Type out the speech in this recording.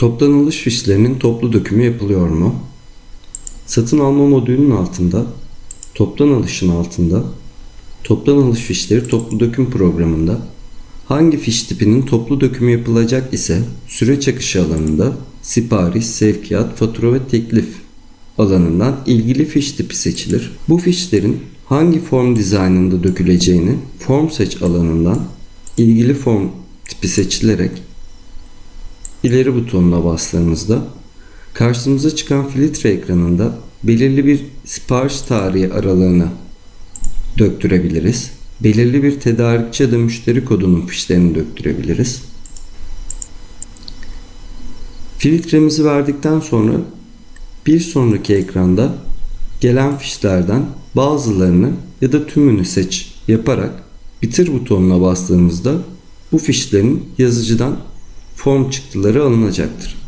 Toptan alış fişlerinin toplu dökümü yapılıyor mu? Satın alma modülünün altında, toptan alışın altında, toptan alış fişleri toplu döküm programında hangi fiş tipinin toplu dökümü yapılacak ise süreç akışı alanında sipariş, sevkiyat, fatura ve teklif alanından ilgili fiş tipi seçilir. Bu fişlerin hangi form dizaynında döküleceğini form seç alanından ilgili form tipi seçilerek ileri butonuna bastığımızda karşımıza çıkan filtre ekranında belirli bir sipariş tarihi aralığını döktürebiliriz. Belirli bir tedarikçi ya da müşteri kodunun fişlerini döktürebiliriz. Filtremizi verdikten sonra bir sonraki ekranda gelen fişlerden bazılarını ya da tümünü seç yaparak bitir butonuna bastığımızda bu fişlerin yazıcıdan form çıktıları alınacaktır.